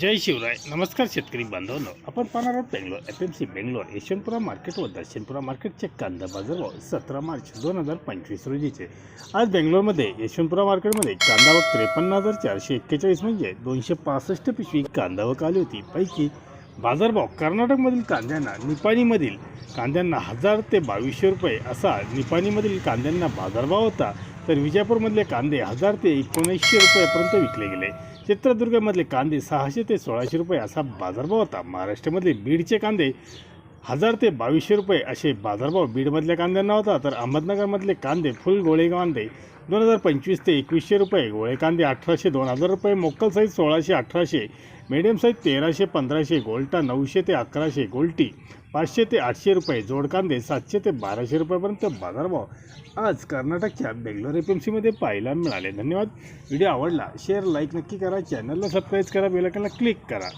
जय शिवराय. नमस्कार शेतकरी बांधवांनो. आपण पाहणार आहोत Bangalore F M C Bangalore Yeshwantpura market व दर्शनपुरा मार्केटचे कांदा बाजारभाव सतरा मार्च दोन हजार पंचवीस रोजीचे. आज बेंगलोरमध्ये यशवंतपुरा मार्केटमध्ये कांदा व त्रेपन्न हजार चारशे एक्केचाळीस म्हणजे दोनशे पासष्ट पिशवी कांदा व आली होती. पैकी बाजारभाव कर्नाटकमधील कांद्यांना निपाणीमधील कांद्यांना हजार ते बावीसशे रुपये असा निपाणीमधील कांद्यांना बाजारभाव होता तर विजापूरमधले कांदे हजार ते एकोणीसशे रुपयापर्यंत विकले गेले. चित्रदुर्गमधले कांदे सहाशे ते सोळाशे रुपये असा बाजारभाव होता. महाराष्ट्रामधले बीडचे कांदे हजार ते बावीसशे रुपये असे बाजारभाव बीडमधल्या कांद्यांना होता. तर अहमदनगरमधले कांदे फुल गोळे कांदे दोन हजार पंचवीस ते एकवीसशे रुपये गोळे कांदे अठराशे दोन हजार रुपये मोक्कल साईज सोळाशे अठराशे मीडियम साईज तेराशे पंधराशे गोल्टा नऊशे ते अकराशे गोल्टी पाचशे ते आठशे रुपये जोड कांदे सातशे ते बाराशे रुपयापर्यंत बाजारभाव. आज कर्नाटकच्या बेंगलोर एफ एम सीमध्ये पाहायला मिळाले. धन्यवाद. व्हिडिओ आवडला शेअर लाईक नक्की करा. चॅनलला सबस्क्राईब करा बेलायकनला क्लिक करा.